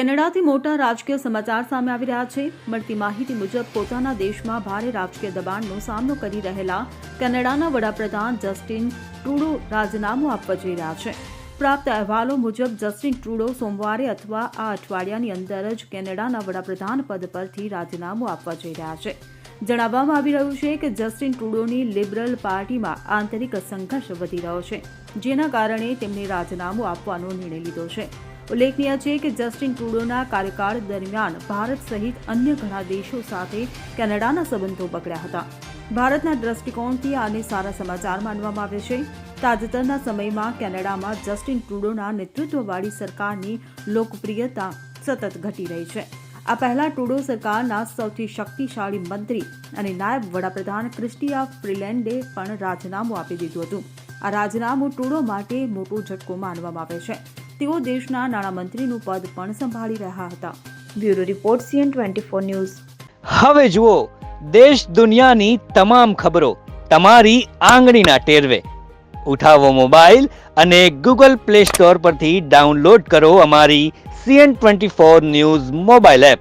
કેનેડાથી મોટા રાજકીય સમાચાર સામે આવી રહ્યા છે. મળતી માહિતી મુજબ, પોતાના દેશમાં ભારે રાજકીય દબાણનો સામનો કરી રહેલા કેનેડાના વડાપ્રધાન જસ્ટિન ટ્રુડો રાજીનામું આપવા જઈ રહ્યા છે. પ્રાપ્ત અહેવાલો મુજબ, જસ્ટિન ટ્રુડો સોમવારે અથવા આ અઠવાડિયાની અંદર જ કેનેડાના વડાપ્રધાન પદ પરથી રાજીનામું આપવા જઈ રહ્યા છે. જણાવવામાં આવી રહ્યું છે કે જસ્ટિન ટ્રુડોની લિબરલ પાર્ટીમાં આંતરિક સંઘર્ષ વધી રહ્યો છે, જેના કારણે તેમણે રાજીનામું આપવાનો નિર્ણય લીધો છે. ઉલ્લેખનીય છે કે જસ્ટિન ટ્રુડોના કાર્યકાળ દરમિયાન ભારત સહિત અન્ય ઘણા દેશો સાથે કેનેડાના સંબંધો બગડ્યા હતા. ભારતના દ્રષ્ટિકોણથી આને સારા સમાચાર માનવામાં આવે છે. તાજેતરના સમયમાં કેનેડામાં જસ્ટિન ટ્રુડોના નેતૃત્વવાળી સરકારની લોકપ્રિયતા સતત ઘટી રહી છે. આ પહેલા ટ્રુડો સરકારના સૌથી શક્તિશાળી મંત્રી અને નાયબ વડાપ્રધાન ક્રિસ્ટિયા ફ્રીલેન્ડે પણ રાજીનામું આપી દીધું હતું. આ રાજીનામું ટ્રુડો માટે મોટો ઝટકો માનવામાં આવે છે. તેઓ દેશના નાણામંત્રીનું પદ પણ સંભાળી રહ્યા હતા. Bureau report CN twenty four news. હવે જુઓ, દેશ દુનિયાની તમામ ખબરો તમારી આંગળીના ટેરવે. ઉઠાવો મોબાઈલ અને ગૂગલ પ્લે સ્ટોર પરથી ડાઉનલોડ કરો અમારી CN twenty four news mobile app.